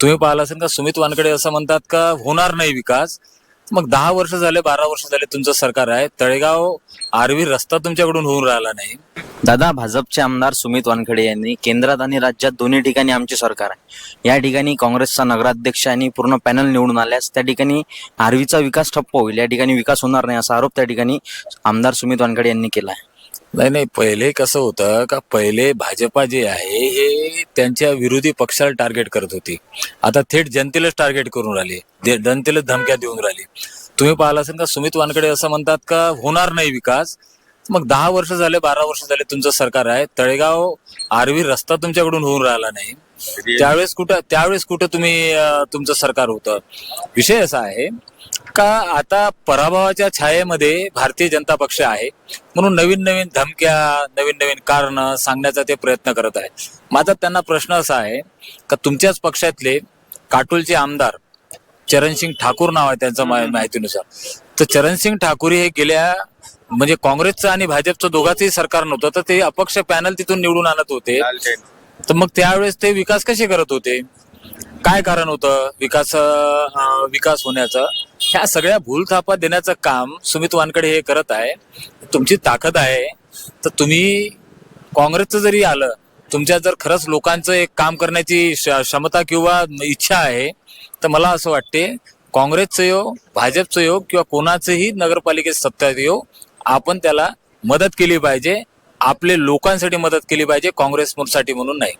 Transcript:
तुम्ही पाहिलं असेल का सुमित वानकडे असं म्हणतात का होणार नाही विकास. मग दहा वर्ष झाले बारा वर्ष झाले तुमचं सरकार आहे. तळेगाव आरवी रस्ता तुमच्याकडून होऊन राहिला नाही. दादा भाजपचे आमदार सुमित वानखडे यांनी केंद्रात आणि राज्यात दोन्ही ठिकाणी आमचे सरकार आहे. या ठिकाणी काँग्रेसचा नगराध्यक्ष आणि पूर्ण पॅनल निवडून आल्यास त्या ठिकाणी आर्वीचा विकास ठप्प होईल. या ठिकाणी विकास होणार नाही असा आरोप त्या ठिकाणी आमदार सुमित वानखडे यांनी केला आहे. नाही नाही. पहिले कसं होतं का पहिले भाजपा जे आहे हे त्यांच्या विरोधी पक्षाला टार्गेट करत होती. आता थेट जनतेलाच टार्गेट करून राहिले. जनतेलाच धमक्या देऊन राहिली. तुम्ही पाहिलं असेल का सुमित वानकडे असं म्हणतात का होणार नाही विकास. मग दहा वर्ष झाले बारा वर्ष झाले तुमचं सरकार आहे. तळेगाव आरवी रस्ता तुमच्याकडून होऊन राहिला नाही. त्यावेळेस कुठं त्यावेळेस कुठं तुम्ही तुमचं सरकार होतं? विषय असा आहे का आता पराभवाच्या छायेमध्ये भारतीय जनता पक्ष आहे? म्हणून नवीन नवीन धमक्या नवीन नवीन कारण सांगण्याचा ते प्रयत्न करत आहे माझा त्यांना प्रश्न असा आहे का तुमच्याच पक्षातले काटोलचे आमदार चरणसिंग ठाकूर नाव आहे त्यांचं माहितीनुसार. तर चरणसिंग ठाकूर हे गेल्या म्हणजे काँग्रेसचं आणि भाजपचं दोघांचंही सरकार नव्हतं तर ते अपक्ष पॅनल तिथून निवडून आणत होते. तर मग त्यावेळेस ते विकास कसे करत होते? काय कारण होतं? विकास विकास होण्याचं? ह्या सगळ्या भूलथापा देण्याचं काम सुमित वानकडे हे करत आहे. तुमची ताकद आहे. तर तुम्ही काँग्रेसचं जरी आलं तुमच्या जर खरंच लोकांचं एक काम करण्याची क्षमता किंवा इच्छा आहे तर मला असं वाटते काँग्रेसचं योग भाजपचं योग किंवा कोणाचंही नगरपालिकेत सत्तात येऊ आपण त्याला मदत केली पाहिजे. आपले लोकांसाठी मदत केली पाहिजे काँग्रेससाठी म्हणून नाही.